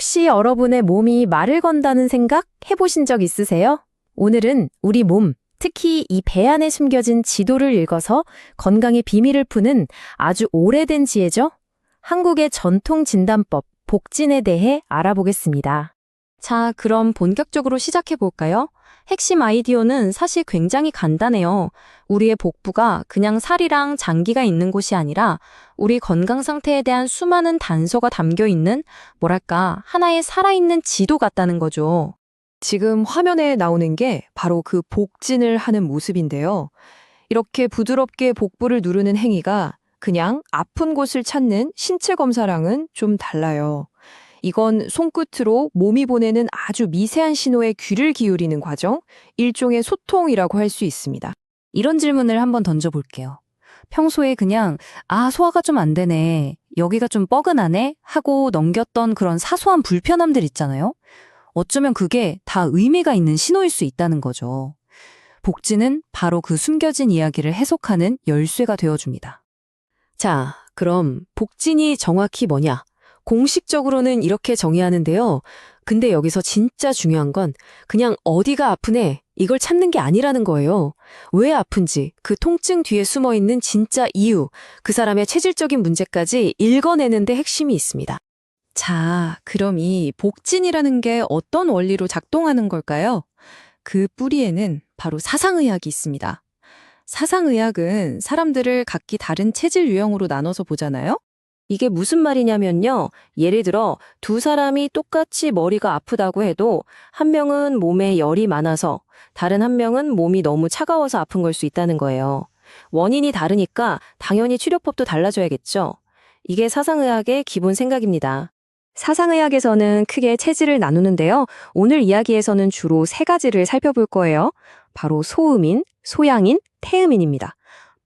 혹시 여러분의 몸이 말을 건다는 생각 해보신 적 있으세요? 오늘은 우리 몸, 특히 이 배 안에 숨겨진 지도를 읽어서 건강의 비밀을 푸는 아주 오래된 지혜죠? 한국의 전통 진단법, 복진에 대해 알아보겠습니다. 자, 그럼 본격적으로 시작해 볼까요? 핵심 아이디어는 사실 굉장히 간단해요. 우리의 복부가 그냥 살이랑 장기가 있는 곳이 아니라 우리 건강 상태에 대한 수많은 단서가 담겨 있는 뭐랄까 하나의 살아있는 지도 같다는 거죠. 지금 화면에 나오는 게 바로 그 복진을 하는 모습인데요. 이렇게 부드럽게 복부를 누르는 행위가 그냥 아픈 곳을 찾는 신체 검사랑은 좀 달라요. 이건 손끝으로 몸이 보내는 아주 미세한 신호에 귀를 기울이는 과정, 일종의 소통이라고 할 수 있습니다. 이런 질문을 한번 던져볼게요. 평소에 그냥, 아, 소화가 좀 안 되네. 여기가 좀 뻐근하네. 하고 넘겼던 그런 사소한 불편함들 있잖아요. 어쩌면 그게 다 의미가 있는 신호일 수 있다는 거죠. 복지는 바로 그 숨겨진 이야기를 해석하는 열쇠가 되어줍니다. 자, 그럼 복진이 정확히 뭐냐? 공식적으로는 이렇게 정의하는데요. 근데 여기서 진짜 중요한 건 그냥 어디가 아프네 이걸 찾는 게 아니라는 거예요. 왜 아픈지, 그 통증 뒤에 숨어 있는 진짜 이유, 그 사람의 체질적인 문제까지 읽어내는 데 핵심이 있습니다. 자, 그럼 이 복진이라는 게 어떤 원리로 작동하는 걸까요? 그 뿌리에는 바로 사상의학이 있습니다. 사상의학은 사람들을 각기 다른 체질 유형으로 나눠서 보잖아요? 이게 무슨 말이냐면요. 예를 들어 두 사람이 똑같이 머리가 아프다고 해도 한 명은 몸에 열이 많아서 다른 한 명은 몸이 너무 차가워서 아픈 걸 수 있다는 거예요. 원인이 다르니까 당연히 치료법도 달라져야겠죠. 이게 사상의학의 기본 생각입니다. 사상의학에서는 크게 체질을 나누는데요. 오늘 이야기에서는 주로 세 가지를 살펴볼 거예요. 바로 소음인, 소양인, 태음인입니다.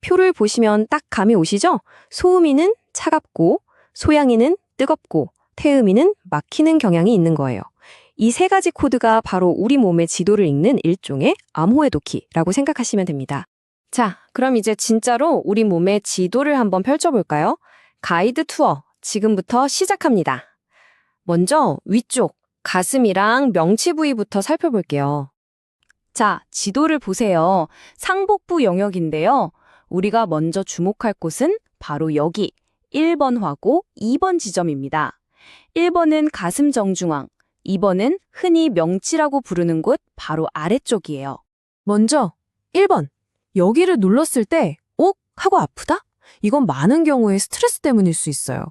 표를 보시면 딱 감이 오시죠? 소음인은 차갑고, 소양인은 뜨겁고, 태음인은 막히는 경향이 있는 거예요. 이 세 가지 코드가 바로 우리 몸의 지도를 읽는 일종의 암호해독기라고 생각하시면 됩니다. 자, 그럼 이제 진짜로 우리 몸의 지도를 한번 펼쳐볼까요? 가이드 투어 지금부터 시작합니다. 먼저 위쪽 가슴이랑 명치 부위부터 살펴볼게요. 자, 지도를 보세요. 상복부 영역인데요. 우리가 먼저 주목할 곳은 바로 여기 1번 화고 2번 지점입니다. 1번은 가슴 정중앙, 2번은 흔히 명치라고 부르는 곳 바로 아래쪽이에요. 먼저 1번. 여기를 눌렀을 때 옥! 하고 아프다? 이건 많은 경우에 스트레스 때문일 수 있어요.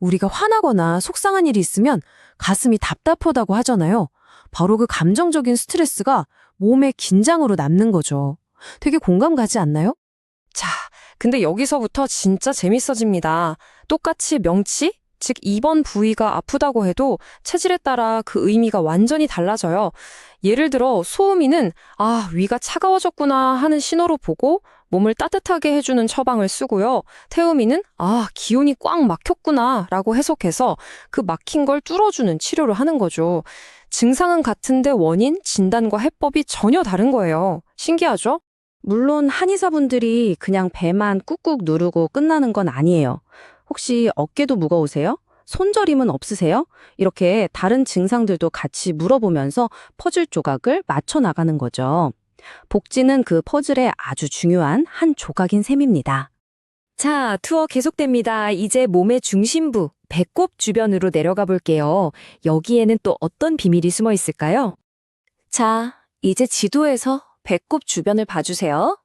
우리가 화나거나 속상한 일이 있으면 가슴이 답답하다고 하잖아요. 바로 그 감정적인 스트레스가 몸의 긴장으로 남는 거죠. 되게 공감 가지 않나요? 자, 근데 여기서부터 진짜 재밌어집니다. 똑같이 명치, 즉 2번 부위가 아프다고 해도 체질에 따라 그 의미가 완전히 달라져요. 예를 들어 소음이는 아, 위가 차가워졌구나 하는 신호로 보고 몸을 따뜻하게 해주는 처방을 쓰고요. 태음이는 아, 기운이 꽉 막혔구나 라고 해석해서 그 막힌 걸 뚫어주는 치료를 하는 거죠. 증상은 같은데 원인, 진단과 해법이 전혀 다른 거예요. 신기하죠? 물론 한의사분들이 그냥 배만 꾹꾹 누르고 끝나는 건 아니에요. 혹시 어깨도 무거우세요? 손저림은 없으세요? 이렇게 다른 증상들도 같이 물어보면서 퍼즐 조각을 맞춰 나가는 거죠. 복지는 그 퍼즐의 아주 중요한 한 조각인 셈입니다. 자, 투어 계속됩니다. 이제 몸의 중심부, 배꼽 주변으로 내려가 볼게요. 여기에는 또 어떤 비밀이 숨어 있을까요? 자, 이제 지도에서 배꼽 주변을 봐주세요.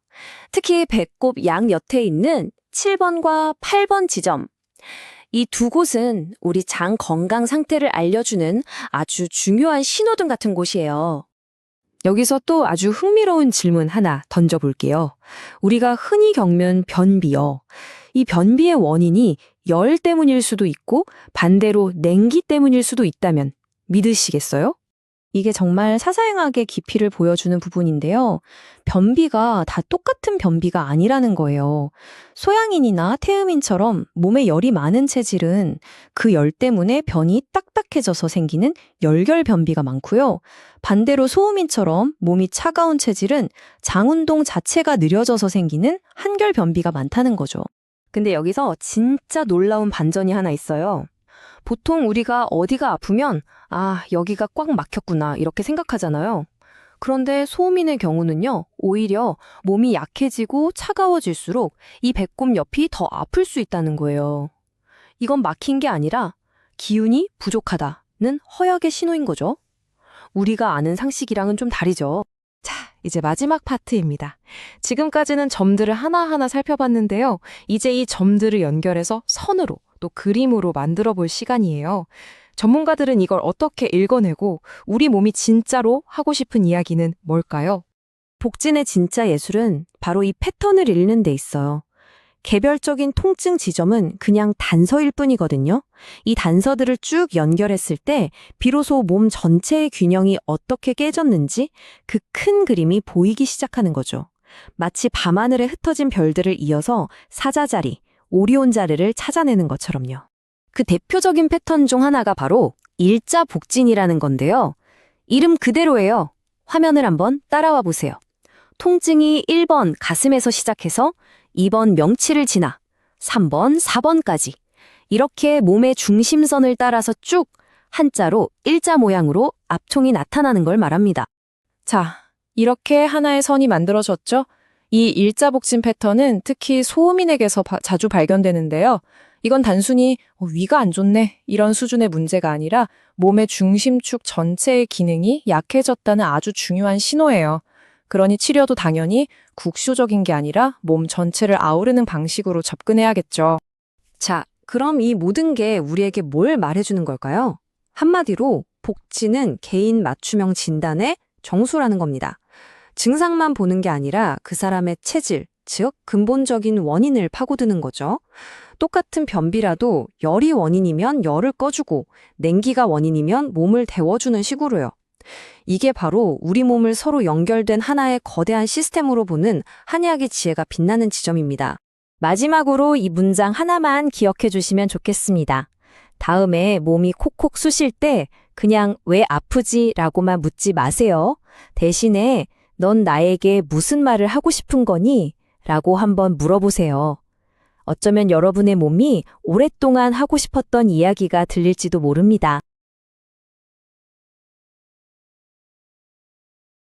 특히 배꼽 양 옆에 있는 7번과 8번 지점. 이 두 곳은 우리 장 건강 상태를 알려주는 아주 중요한 신호등 같은 곳이에요. 여기서 또 아주 흥미로운 질문 하나 던져볼게요. 우리가 흔히 겪는 변비요. 이 변비의 원인이 열 때문일 수도 있고 반대로 냉기 때문일 수도 있다면 믿으시겠어요? 이게 정말 사사행학의 깊이를 보여주는 부분인데요. 변비가 다 똑같은 변비가 아니라는 거예요. 소양인이나 태음인처럼 몸에 열이 많은 체질은 그 열 때문에 변이 딱딱해져서 생기는 열결 변비가 많고요. 반대로 소음인처럼 몸이 차가운 체질은 장운동 자체가 느려져서 생기는 한결 변비가 많다는 거죠. 근데 여기서 진짜 놀라운 반전이 하나 있어요. 보통 우리가 어디가 아프면, 아, 여기가 꽉 막혔구나, 이렇게 생각하잖아요. 그런데 소음인의 경우는요, 오히려 몸이 약해지고 차가워질수록 이 배꼽 옆이 더 아플 수 있다는 거예요. 이건 막힌 게 아니라 기운이 부족하다는 허약의 신호인 거죠. 우리가 아는 상식이랑은 좀 다르죠. 자, 이제 마지막 파트입니다. 지금까지는 점들을 하나하나 살펴봤는데요. 이제 이 점들을 연결해서 선으로 또 그림으로 만들어 볼 시간이에요. 전문가들은 이걸 어떻게 읽어내고 우리 몸이 진짜로 하고 싶은 이야기는 뭘까요? 복진의 진짜 예술은 바로 이 패턴을 읽는 데 있어요. 개별적인 통증 지점은 그냥 단서일 뿐이거든요. 이 단서들을 쭉 연결했을 때 비로소 몸 전체의 균형이 어떻게 깨졌는지 그 큰 그림이 보이기 시작하는 거죠. 마치 밤하늘에 흩어진 별들을 이어서 사자자리, 오리온 자리를 찾아내는 것처럼요. 그 대표적인 패턴 중 하나가 바로 일자 복진이라는 건데요. 이름 그대로예요. 화면을 한번 따라와 보세요. 통증이 1번 가슴에서 시작해서 2번 명치를 지나 3번, 4번까지 이렇게 몸의 중심선을 따라서 쭉 한자로 일자 모양으로 압총이 나타나는 걸 말합니다. 자, 이렇게 하나의 선이 만들어졌죠? 이 일자 복진 패턴은 특히 소음인에게서 바- 자주 발견되는데요. 이건 단순히 어, 위가 안 좋네 이런 수준의 문제가 아니라 몸의 중심축 전체의 기능이 약해졌다는 아주 중요한 신호예요. 그러니 치료도 당연히 국소적인 게 아니라 몸 전체를 아우르는 방식으로 접근해야겠죠. 자, 그럼 이 모든 게 우리에게 뭘 말해주는 걸까요? 한마디로 복지는 개인 맞춤형 진단의 정수라는 겁니다. 증상만 보는 게 아니라 그 사람의 체질, 즉 근본적인 원인을 파고드는 거죠. 똑같은 변비라도 열이 원인이면 열을 꺼주고 냉기가 원인이면 몸을 데워주는 식으로요. 이게 바로 우리 몸을 서로 연결된 하나의 거대한 시스템으로 보는 한의학의 지혜가 빛나는 지점입니다. 마지막으로 이 문장 하나만 기억해 주시면 좋겠습니다. 다음에 몸이 콕콕 쑤실 때 그냥 왜 아프지? 라고만 묻지 마세요. 대신에 넌 나에게 무슨 말을 하고 싶은 거니? 라고 한번 물어보세요. 어쩌면 여러분의 몸이 오랫동안 하고 싶었던 이야기가 들릴지도 모릅니다.